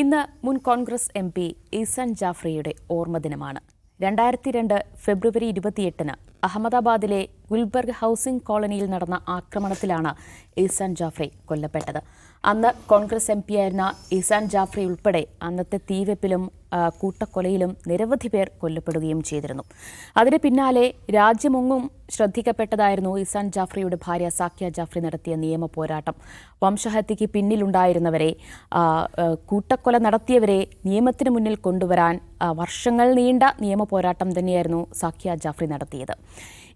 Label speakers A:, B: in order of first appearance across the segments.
A: ഇന്ന് മുൻ Congress M P Ehsan ജാഫ്രിയുടെ ഓർമ്മദിനമാണ് രണ്ടായിരത്തി രണ്ട് ഫെബ്രുവരി ഇരുപത്തിയെട്ടിന് അഹമ്മദാബാദിലെ ഗുൽബർഗ് ഹൗസിംഗ് കോളനിയിൽ നടന്ന ആക്രമണത്തിലാണ് ഈസാൻ ജാഫ്രി കൊല്ലപ്പെട്ടത്. അന്ന് കോൺഗ്രസ് എം പിയായിരുന്ന ഈസാൻ ജാഫ്രി ഉൾപ്പെടെ അന്നത്തെ തീവെപ്പിലും കൂട്ടക്കൊലയിലും നിരവധി പേർ കൊല്ലപ്പെടുകയും ചെയ്തിരുന്നു. അതിന് പിന്നാലെ രാജ്യമൊങ്ങും ശ്രദ്ധിക്കപ്പെട്ടതായിരുന്നു ഇസാൻ ജാഫ്രിയുടെ ഭാര്യ സാക്യ ജാഫ്രി നടത്തിയ നിയമ പോരാട്ടം. വംശഹത്യയ്ക്ക് പിന്നിലുണ്ടായിരുന്നവരെ കൂട്ടക്കൊല നടത്തിയവരെ നിയമത്തിന് മുന്നിൽ കൊണ്ടുവരാൻ വർഷങ്ങൾ നീണ്ട നിയമ പോരാട്ടം തന്നെയായിരുന്നു സാക്യ ജാഫ്രി നടത്തിയത്.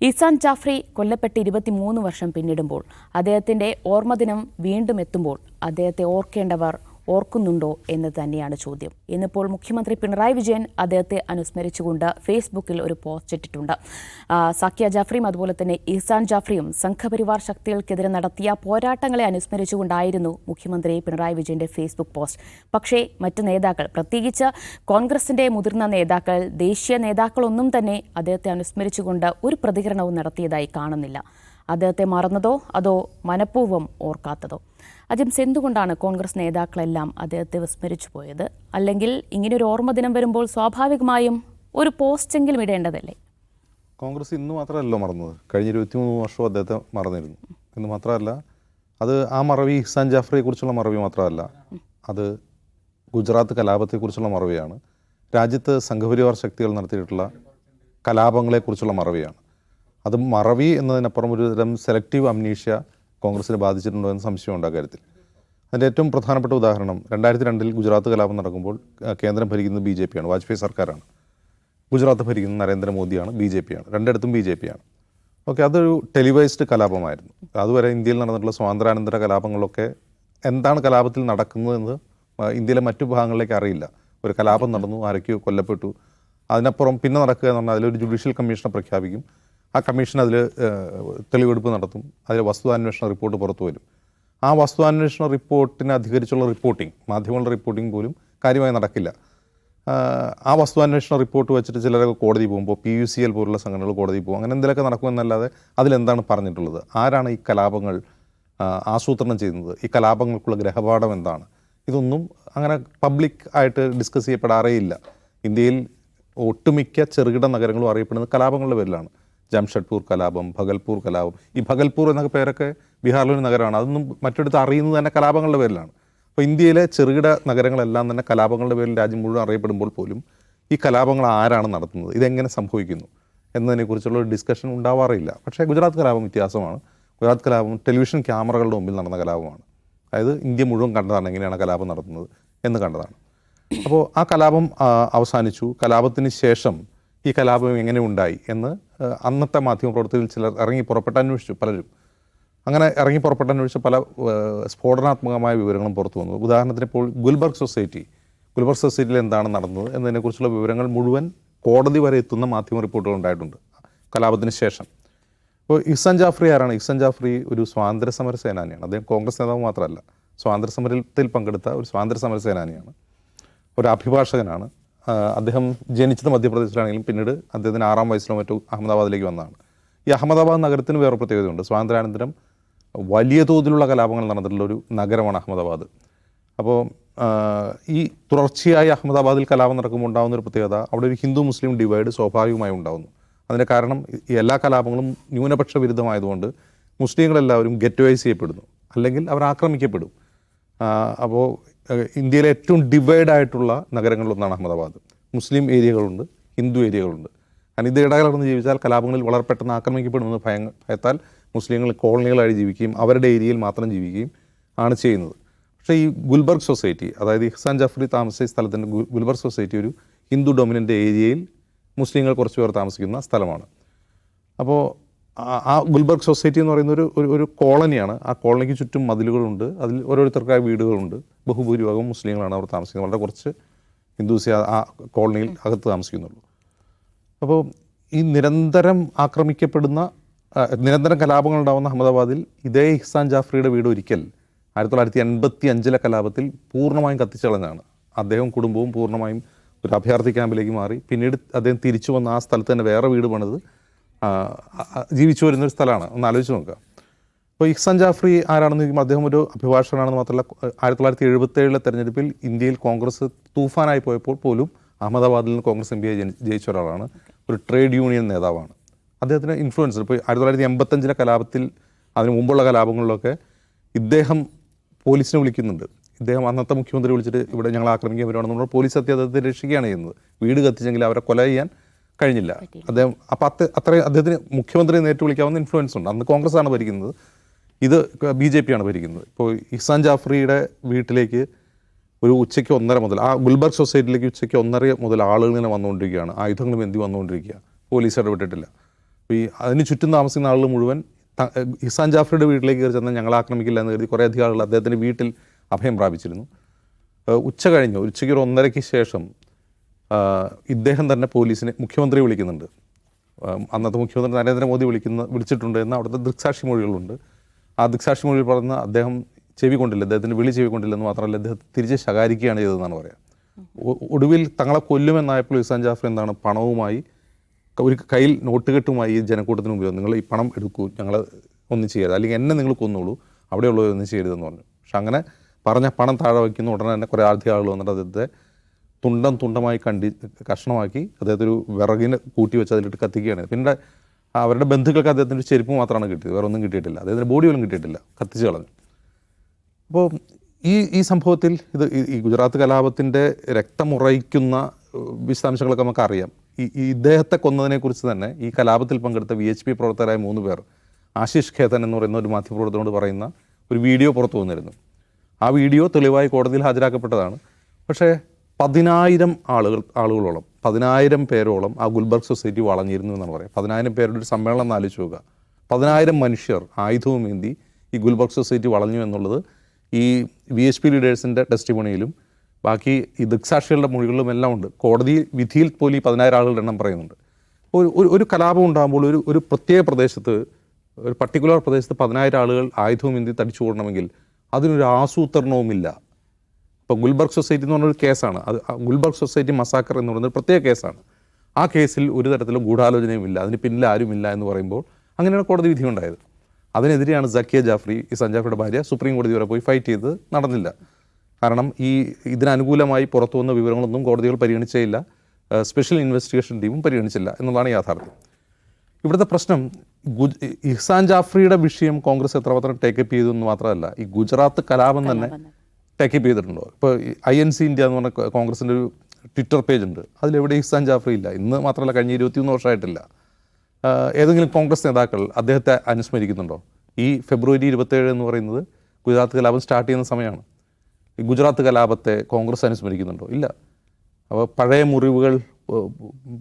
A: ഇസാൻ ജാഫ്രി കൊല്ലപ്പെട്ട് ഇരുപത്തിമൂന്ന് വർഷം പിന്നിടുമ്പോൾ അദ്ദേഹത്തിന്റെ ഓർമ്മദിനം വീണ്ടും എത്തുമ്പോൾ അദ്ദേഹത്തെ ഓർക്കേണ്ടവർ ഓർക്കുന്നുണ്ടോ എന്ന് തന്നെയാണ് ചോദ്യം. ഇന്നിപ്പോൾ മുഖ്യമന്ത്രി പിണറായി വിജയൻ അദ്ദേഹത്തെ അനുസ്മരിച്ചുകൊണ്ട് ഫേസ്ബുക്കിൽ ഒരു പോസ്റ്റ് ഇട്ടിട്ടുണ്ട്. സാക്യ ജാഫ്രിയും അതുപോലെ തന്നെ ഇഹ്സാൻ ജാഫ്രിയും സംഘപരിവാർ ശക്തികൾക്കെതിരെ നടത്തിയ പോരാട്ടങ്ങളെ അനുസ്മരിച്ചുകൊണ്ടായിരുന്നു മുഖ്യമന്ത്രി പിണറായി വിജയന്റെ ഫേസ്ബുക്ക് പോസ്റ്റ്. പക്ഷേ മറ്റ് നേതാക്കൾ പ്രത്യേകിച്ച് കോൺഗ്രസിന്റെ മുതിർന്ന നേതാക്കൾ ദേശീയ നേതാക്കളൊന്നും തന്നെ അദ്ദേഹത്തെ അനുസ്മരിച്ചുകൊണ്ട് ഒരു പ്രതികരണവും നടത്തിയതായി കാണുന്നില്ല. അദ്ദേഹത്തെ മറന്നതോ അതോ മനഃപൂർവം ഓർക്കാത്തതോ? അജിംസ് എന്തുകൊണ്ടാണ് കോൺഗ്രസ് നേതാക്കളെല്ലാം അദ്ദേഹത്തെ വിസ്മരിച്ചു പോയത്? അല്ലെങ്കിൽ ഇങ്ങനൊരു ഓർമ്മ ദിനം വരുമ്പോൾ സ്വാഭാവികമായും ഒരു പോസ്റ്റെങ്കിലും ഇടേണ്ടതല്ലേ?
B: കോൺഗ്രസ് ഇന്ന് മാത്രമല്ലല്ലോ മറന്നത്. കഴിഞ്ഞ ഇരുപത്തിമൂന്ന് വർഷവും അദ്ദേഹത്തെ മറന്നിരുന്നു. എന്ന് മാത്രമല്ല അത് ആ മറവി ഇഹ്സാൻ ജാഫറിയെ കുറിച്ചുള്ള മറവി മാത്രമല്ല അത് ഗുജറാത്ത് കലാപത്തെക്കുറിച്ചുള്ള മറവിയാണ്. രാജ്യത്ത് സംഘപരിവാർ ശക്തികൾ നടത്തിയിട്ടുള്ള കലാപങ്ങളെക്കുറിച്ചുള്ള മറവിയാണ്. അത് മറവി എന്നതിനപ്പുറം ഒരു തരം സെലക്റ്റീവ് അമ്നീഷ്യ കോൺഗ്രസിനെ ബാധിച്ചിട്ടുണ്ടോ എന്ന് സംശയമുണ്ട് ആ കാര്യത്തിൽ. അതിന്റെ ഏറ്റവും പ്രധാനപ്പെട്ട ഉദാഹരണം രണ്ടായിരത്തി രണ്ടിൽ ഗുജറാത്ത് കലാപം നടക്കുമ്പോൾ കേന്ദ്രം ഭരിക്കുന്നത് ബി ജെ പിയാണ് വാജ്പേയി സർക്കാരാണ്. ഗുജറാത്ത് ഭരിക്കുന്നത് നരേന്ദ്രമോദിയാണ് ബി ജെ പിയാണ് രണ്ടിടത്തും ബി ജെ പിയാണ് ഓക്കെ അതൊരു ടെലിവൈസ്ഡ് കലാപമായിരുന്നു. അതുവരെ ഇന്ത്യയിൽ നടന്നിട്ടുള്ള സ്വാതന്ത്ര്യാനന്തര കലാപങ്ങളൊക്കെ എന്താണ് കലാപത്തിൽ നടക്കുന്നതെന്ന് ഇന്ത്യയിലെ മറ്റു ഭാഗങ്ങളിലേക്ക് അറിയില്ല. ഒരു കലാപം നടന്നു ആരൊക്കെയോ കൊല്ലപ്പെട്ടു. അതിനപ്പുറം പിന്നെ നടക്കുക എന്ന് പറഞ്ഞാൽ അതിലൊരു ജുഡീഷ്യൽ കമ്മീഷനെ പ്രഖ്യാപിക്കും. ആ കമ്മീഷൻ അതിൽ തെളിവെടുപ്പ് നടത്തും. അതിൽ വസ്തുതാന്വേഷണ റിപ്പോർട്ട് പുറത്തു വരും. ആ വസ്തുതാന്വേഷണ റിപ്പോർട്ടിനെ അധികരിച്ചുള്ള റിപ്പോർട്ടിംഗ് മാധ്യമങ്ങളുടെ റിപ്പോർട്ടിംഗ് പോലും കാര്യമായി നടക്കില്ല. ആ വസ്തുതാന്വേഷണ റിപ്പോർട്ട് വെച്ചിട്ട് ചിലരൊക്കെ കോടതി പോകുമ്പോൾ പി യു സി എൽ പോലുള്ള സംഘടനകൾ കോടതി പോകും. അങ്ങനെ എന്തെങ്കിലുമൊക്കെ നടക്കുമെന്നല്ലാതെ അതിലെന്താണ് പറഞ്ഞിട്ടുള്ളത്? ആരാണ് ഈ കലാപങ്ങൾ ആസൂത്രണം ചെയ്യുന്നത്? ഈ കലാപങ്ങൾക്കുള്ള ഗ്രഹപാഠം എന്താണ്? ഇതൊന്നും അങ്ങനെ പബ്ലിക് ആയിട്ട് ഡിസ്കസ് ചെയ്യപ്പെടാറേയില്ല. ഇന്ത്യയിൽ ഒട്ടുമിക്ക ചെറുകിട നഗരങ്ങളും അറിയപ്പെടുന്നത് കലാപങ്ങളുടെ പേരിലാണ്. ജംഷഡ്പൂർ കലാപം ഭഗൽപൂർ കലാപം. ഈ ഭഗൽപൂർ എന്ന പേരൊക്കെ ബീഹാറിലൊരു നഗരമാണ്. അതൊന്നും മറ്റിടത്ത് അറിയുന്നത് തന്നെ കലാപങ്ങളുടെ പേരിലാണ്. അപ്പോൾ ഇന്ത്യയിലെ ചെറുകിട നഗരങ്ങളെല്ലാം തന്നെ കലാപങ്ങളുടെ പേരിൽ രാജ്യം മുഴുവൻ അറിയപ്പെടുമ്പോൾ പോലും ഈ കലാപങ്ങൾ ആരാണ് നടത്തുന്നത്? ഇതെങ്ങനെ സംഭവിക്കുന്നു? എന്നതിനെക്കുറിച്ചുള്ള ഒരു ഡിസ്കഷൻ ഉണ്ടാവാറില്ല. പക്ഷേ ഗുജറാത്ത് കലാപം വ്യത്യാസമാണ്. ഗുജറാത്ത് കലാപം ടെലിവിഷൻ ക്യാമറകളുടെ മുമ്പിൽ നടന്ന കലാപമാണ്. അതായത് ഇന്ത്യ മുഴുവൻ കണ്ടതാണ് എങ്ങനെയാണ് കലാപം നടത്തുന്നത് എന്ന് കണ്ടതാണ്. അപ്പോൾ ആ കലാപം അവസാനിച്ചു. കലാപത്തിന് ശേഷം ഈ കലാപം എങ്ങനെ ഉണ്ടായി എന്ന് അന്നത്തെ മാധ്യമപ്രവർത്തകരിൽ ചിലർ ഇറങ്ങി പുറപ്പെട്ട് അന്വേഷിച്ചു പലരും. അങ്ങനെ ഇറങ്ങി പുറപ്പെട്ട് അന്വേഷിച്ച പല സ്ഫോടനാത്മകമായ വിവരങ്ങളും പുറത്തു വന്നു. ഉദാഹരണത്തിന് ഇപ്പോൾ ഗുൽബർഗ് സൊസൈറ്റി ഗുൽബർഗ് സൊസൈറ്റിയിൽ എന്താണ് നടന്നത് എന്നതിനെക്കുറിച്ചുള്ള വിവരങ്ങൾ മുഴുവൻ കോടതി വരെ എത്തുന്ന മാധ്യമ റിപ്പോർട്ടുകൾ ഉണ്ടായിട്ടുണ്ട് കലാപത്തിന് ശേഷം. ഇപ്പോൾ ഇഹ്സാൻ ജാഫ്രി ആരാണ്? ഇഹ്സാൻ ജാഫ്രി ഒരു സ്വാതന്ത്ര്യ സമര സേനാനിയാണ്. അദ്ദേഹം കോൺഗ്രസ് നേതാവ് മാത്രമല്ല സ്വാതന്ത്ര്യ സമരത്തിൽ പങ്കെടുത്ത ഒരു സ്വാതന്ത്ര്യ സമര സേനാനിയാണ്. ഒരു അഭിഭാഷകനാണ്. അദ്ദേഹം ജനിച്ചത് മധ്യപ്രദേശിലാണെങ്കിലും പിന്നീട് അദ്ദേഹത്തിന് ആറാം വയസ്സിലോ മറ്റോ അഹമ്മദാബാദിലേക്ക് വന്നതാണ്. ഈ അഹമ്മദാബാദ് നഗരത്തിന് വേറെ പ്രത്യേകതയുണ്ട്. സ്വാതന്ത്ര്യാനന്തരം വലിയ തോതിലുള്ള കലാപങ്ങൾ നടന്നിട്ടുള്ള ഒരു നഗരമാണ് അഹമ്മദാബാദ്. അപ്പോൾ ഈ തുടർച്ചയായി അഹമ്മദാബാദിൽ കലാപം നടക്കുമ്പോൾ ഉണ്ടാകുന്ന ഒരു പ്രത്യേകത അവിടെ ഒരു ഹിന്ദു മുസ്ലിം ഡിവൈഡ് സ്വാഭാവികമായി ഉണ്ടാകുന്നു. അതിന്റെ കാരണം എല്ലാ കലാപങ്ങളും ന്യൂനപക്ഷ വിരുദ്ധമായതുകൊണ്ട് മുസ്ലിങ്ങളെല്ലാവരും ഗെറ്റ്വൈസ് ചെയ്യപ്പെടുന്നു. അല്ലെങ്കിൽ അവർ ആക്രമിക്കപ്പെടും. അപ്പോൾ ഇന്ത്യയിലെ ഏറ്റവും ഡിവൈഡ് ആയിട്ടുള്ള നഗരങ്ങളിലൊന്നാണ് അഹമ്മദാബാദ്. മുസ്ലിം ഏരിയകളുണ്ട് ഹിന്ദു ഏരിയകളുണ്ട്. കാരണം ഇത് ഇടകലർന്ന് ജീവിച്ചാൽ കലാപങ്ങളിൽ വളരെ പെട്ടെന്ന് ആക്രമിക്കപ്പെടുമെന്ന് ഭയ ഭയത്താൽ മുസ്ലിങ്ങൾ കോളനികളായി ജീവിക്കുകയും അവരുടെ ഏരിയയിൽ മാത്രം ജീവിക്കുകയും ആണ് ചെയ്യുന്നത്. പക്ഷേ ഈ ഗുൽബർഗ് സൊസൈറ്റി അതായത് ഇഹ്സാൻ ജഫ്രി താമസിച്ച സ്ഥലത്തിന്റെ ഗുൽബർഗ് സൊസൈറ്റി ഒരു ഹിന്ദു ഡൊമിനന്റ് ഏരിയയിൽ മുസ്ലിങ്ങൾ കുറച്ച് പേർ താമസിക്കുന്ന സ്ഥലമാണ്. അപ്പോൾ ആ- ഗുൽബർഗ് സൊസൈറ്റി എന്ന് പറയുന്ന ഒരു ഒരു- കോളനിയാണ്. ആ കോളനിക്ക് ചുറ്റും മതിലുകളുണ്ട്. അതിൽ ഓരോരുത്തർക്കായ വീടുകളുണ്ട്. ബഹുഭൂരിഭാഗം മുസ്ലിങ്ങളാണ് അവർ താമസിക്കുന്നത്. വളരെ കുറച്ച് ഹിന്ദുസ് ആ കോളനിയിൽ അകത്ത് താമസിക്കുന്നുള്ളൂ. അപ്പോൾ ഈ നിരന്തരം ആക്രമിക്കപ്പെടുന്ന നിരന്തരം കലാപങ്ങൾ ഉണ്ടാകുന്ന അഹമ്മദാബാദിൽ ഇതേ ഇഹ്സാൻ ജാഫ്രിയുടെ വീട് ഒരിക്കൽ ആയിരത്തി തൊള്ളായിരത്തി എൺപത്തി അഞ്ചിലെ കലാപത്തിൽ പൂർണമായും കത്തിച്ചളഞ്ഞാണ് അദ്ദേഹവും കുടുംബവും പൂർണമായും ഒരു അഭയാർത്ഥി ക്യാമ്പിലേക്ക് മാറി. പിന്നീട് അദ്ദേഹം തിരിച്ചു വന്ന ആ സ്ഥലത്ത് തന്നെ വേറെ വീട് പണിത് ആ, വരുന്ന ജീവിച്ചു വരുന്നൊരു സ്ഥലമാണ്. ഒന്ന് ആലോചിച്ച് നോക്കുക. അപ്പോൾ ഇഹ്സാൻ ജാഫ്രി ആരാണെന്ന് ചോദിക്കുമ്പോൾ അദ്ദേഹം ഒരു അഭിഭാഷകനാണെന്ന് മാത്രമല്ല ആയിരത്തി തൊള്ളായിരത്തി എഴുപത്തേഴിലെ തെരഞ്ഞെടുപ്പിൽ ഇന്ത്യയിൽ കോൺഗ്രസ് തൂഫാനായി പോയപ്പോൾ പോലും അഹമ്മദാബാദിൽ നിന്ന് കോൺഗ്രസ് എം പി ജയിച്ച ഒരാളാണ്. ഒരു ട്രേഡ് യൂണിയൻ നേതാവാണ്. അദ്ദേഹത്തിന് ഇൻഫ്ലുവൻസ് ഇപ്പോൾ ആയിരത്തി തൊള്ളായിരത്തി എൺപത്തഞ്ചിലെ കലാപത്തിൽ അതിന് മുമ്പുള്ള കലാപങ്ങളിലൊക്കെ ഇദ്ദേഹം പോലീസിനെ വിളിക്കുന്നുണ്ട്. ഇദ്ദേഹം അന്നത്തെ മുഖ്യമന്ത്രി വിളിച്ചിട്ട് ഇവിടെ ഞങ്ങൾ ആക്രമിക്കാൻ വരുവാണെന്നുള്ള പോലീസ് അത്യാദത്തെ രക്ഷിക്കുകയാണ് ചെയ്യുന്നത്. വീട് കത്തിച്ചെങ്കിൽ അവരെ കൊല ചെയ്യാൻ കഴിഞ്ഞില്ല. അദ്ദേഹം അപ്പം അത്ര അത്രയും അദ്ദേഹത്തിന് മുഖ്യമന്ത്രി നേരിട്ട് വിളിക്കാവുന്ന ഇൻഫ്ലുവൻസ് ഉണ്ട്. അന്ന് കോൺഗ്രസ് ആണ് ഭരിക്കുന്നത്. ഇത് ബി ജെ പി ആണ് ഭരിക്കുന്നത്. ഇപ്പോൾ ഇഹ്സാൻ ജാഫ്രിയുടെ വീട്ടിലേക്ക് ഒരു ഉച്ചയ്ക്ക് ഒന്നര മുതൽ ആ ഗുൽബർഗ് സൊസൈറ്റിയിലേക്ക് ഉച്ചയ്ക്ക് ഒന്നര മുതൽ ആളുകൾ ഇങ്ങനെ വന്നുകൊണ്ടിരിക്കുകയാണ്. ആയുധങ്ങളും എന്തി വന്നുകൊണ്ടിരിക്കുക. പോലീസ് ഇടപെട്ടിട്ടില്ല. അപ്പോൾ ഈ അതിന് ചുറ്റും താമസിക്കുന്ന ആളുകൾ മുഴുവൻ ഇഹ്സാൻ ജാഫ്രിയുടെ വീട്ടിലേക്ക് കയറി ചെന്നാൽ ഞങ്ങൾ ആക്രമിക്കില്ല എന്ന് കരുതി കുറേ അധികം ആളുകൾ അദ്ദേഹത്തിന്റെ വീട്ടിൽ അഭയം പ്രാപിച്ചിരുന്നു. ഉച്ച കഴിഞ്ഞു. ഉച്ചയ്ക്ക് ഒരു ഒന്നരയ്ക്ക് ശേഷം ഇദ്ദേഹം തന്നെ പോലീസിനെ മുഖ്യമന്ത്രി വിളിക്കുന്നുണ്ട്. അന്നത്തെ മുഖ്യമന്ത്രി നരേന്ദ്രമോദി വിളിക്കുന്ന വിളിച്ചിട്ടുണ്ട് എന്ന് അവിടുത്തെ ദൃക്സാക്ഷി മൊഴികളുണ്ട്. ആ ദൃക്സാക്ഷി മൊഴി പറഞ്ഞ അദ്ദേഹം ചെവി കൊണ്ടില്ല അദ്ദേഹത്തിന്റെ വിളി ചെവി കൊണ്ടില്ല എന്ന് മാത്രമല്ല അദ്ദേഹം തിരിച്ച് ശകാരിക്കുകയാണ് ചെയ്തതെന്നാണ് പറയാം. ഒടുവിൽ തങ്ങളെ കൊല്ലുമെന്നായപ്പോൾ ഇസാൻ ജാഫർ എന്താണ് പണവുമായി ഒരു കയ്യിൽ നോട്ടുകെട്ടുമായി ഈ ജനക്കൂട്ടത്തിന് മുമ്പിൽ നിങ്ങൾ ഈ പണം എടുക്കൂ ഞങ്ങൾ ഒന്നും ചെയ്യരുത്. അല്ലെങ്കിൽ എന്നെ നിങ്ങൾ കൊന്നോളൂ അവിടെയുള്ളവരൊന്നും ചെയ്യരുതെന്ന് പറഞ്ഞു. പക്ഷെ അങ്ങനെ പറഞ്ഞ പണം താഴെ വയ്ക്കുന്ന ഉടനെ തന്നെ കുറേ അധികം ആളുകൾ വന്നിട്ട് അദ്ദേഹത്തെ തുണ്ടം തുണ്ടമായി കണ്ടി കഷ്ണമാക്കി അദ്ദേഹത്തെ ഒരു വിറകിന് കൂട്ടി വെച്ച് അതിലിട്ട് കത്തിക്കുകയാണ്. പിന്നെ അവരുടെ ബന്ധുക്കൾക്ക് അദ്ദേഹത്തിന്റെ ചെരുപ്പ് മാത്രമാണ് കിട്ടിയത്. വേറെ ഒന്നും കിട്ടിയിട്ടില്ല. അദ്ദേഹത്തിന്റെ ബോഡി പോലും കിട്ടിയിട്ടില്ല. കത്തിച്ച് കളഞ്ഞു. അപ്പോൾ ഈ ഈ സംഭവത്തിൽ ഇത് ഈ- ഗുജറാത്ത് കലാപത്തിന്റെ രക്തമുറയിക്കുന്ന വിശദാംശങ്ങളൊക്കെ നമുക്ക് അറിയാം ഈ ഈ ഇദ്ദേഹത്തെ കൊന്നതിനെക്കുറിച്ച് തന്നെ ഈ കലാപത്തിൽ പങ്കെടുത്ത വി എച്ച് പി പ്രവർത്തകരായ മൂന്ന് പേർ ആശിഷ് ഖേതൻ എന്ന് പറയുന്ന ഒരു മാധ്യമപ്രവർത്തകനോട് പറയുന്ന ഒരു വീഡിയോ പുറത്തു വന്നിരുന്നു. ആ വീഡിയോ തെളിവായി കോടതിയിൽ ഹാജരാക്കപ്പെട്ടതാണ്. പക്ഷേ പതിനായിരം ആളുകൾ ആളുകളോളം പതിനായിരം പേരോളം ആ ഗുൽബർഗ് സൊസൈറ്റി വളഞ്ഞിരുന്നു എന്നാണ് പറയുക. പതിനായിരം പേരുടെ ഒരു സമ്മേളനം എന്ന് ആലോചിച്ച് നോക്കുക. പതിനായിരം മനുഷ്യർ ആയുധവും ഏന്തി ഈ ഗുൽബർഗ് സൊസൈറ്റി വളഞ്ഞു എന്നുള്ളത് ഈ വി എച്ച് പി ലീഡേഴ്സിന്റെ ടെസ്റ്റിമോണിയിലും ബാക്കി ഈ ദൃക്സാക്ഷികളുടെ മൊഴികളിലും എല്ലാം ഉണ്ട്. കോടതി വിധിയിൽ പോലും ഈ പതിനായിരം ആളുകളുടെ എണ്ണം പറയുന്നുണ്ട്. ഒരു ഒരു കലാപം ഉണ്ടാകുമ്പോൾ ഒരു ഒരു പ്രത്യേക പ്രദേശത്ത് ഒരു പർട്ടിക്കുലർ പ്രദേശത്ത് പതിനായിരം ആളുകൾ ആയുധവും ഇന്ത്യ തടിച്ചു കൂടണമെങ്കിൽ അതിനൊരു ആസൂത്രണവുമില്ല. ഇപ്പോൾ ഗുൽബർഗ് സൊസൈറ്റി എന്ന് പറഞ്ഞൊരു കേസാണ്. അത് ഗുൽബർഗ് സൊസൈറ്റി മസാക്കർ എന്ന് പറയുന്ന പ്രത്യേക കേസാണ്. ആ കേസിൽ ഒരു തരത്തിലും ഗൂഢാലോചനയും ഇല്ല. അതിന് പിന്നിൽ ആരുമില്ല എന്ന് പറയുമ്പോൾ അങ്ങനെയാണ് കോടതി വിധി ഉണ്ടായത്. അതിനെതിരെയാണ് സക്കിയ ജാഫ്രി ഈ സഞ്ജാഫിയുടെ ഭാര്യ സുപ്രീം കോടതി വരെ പോയി ഫൈറ്റ് ചെയ്ത് നടന്നില്ല. കാരണം ഈ ഇതിനനുകൂലമായി പുറത്തു വന്ന വിവരങ്ങളൊന്നും കോടതികൾ പരിഗണിച്ചേയില്ല. സ്പെഷ്യൽ ഇൻവെസ്റ്റിഗേഷൻ ടീമും പരിഗണിച്ചില്ല എന്നുള്ളതാണ് യാഥാർത്ഥ്യം. ഇവിടുത്തെ പ്രശ്നം ഗുജ് ഇഹ്സാൻ ജാഫ്രിയുടെ വിഷയം കോൺഗ്രസ് എത്രമാത്രം ടേക്കപ്പ് ചെയ്തു എന്ന് മാത്രമല്ല ഈ ഗുജറാത്ത് കലാപം തന്നെ. ടേക്കപ്പ് ചെയ്തിട്ടുണ്ടോ? ഇപ്പോൾ ഐ എൻ സി ഇന്ത്യ എന്ന് പറഞ്ഞ കോൺഗ്രസിന്റെ ഒരു ട്വിറ്റർ പേജ് ഉണ്ട്. അതിലെവിടെ ഇഹ്സാൻ ജാഫറി ഇല്ല. ഇന്ന് മാത്രമല്ല കഴിഞ്ഞ ഇരുപത്തിയൊന്ന് വർഷമായിട്ടില്ല. ഏതെങ്കിലും കോൺഗ്രസ് നേതാക്കൾ അദ്ദേഹത്തെ അനുസ്മരിക്കുന്നുണ്ടോ? ഈ ഫെബ്രുവരി ഇരുപത്തേഴ് എന്ന് പറയുന്നത് ഗുജറാത്ത് കലാപം സ്റ്റാർട്ട് ചെയ്യുന്ന സമയമാണ്. ഗുജറാത്ത് കലാപത്തെ കോൺഗ്രസ് അനുസ്മരിക്കുന്നുണ്ടോ? ഇല്ല. അപ്പോൾ പഴയ മുറിവുകൾ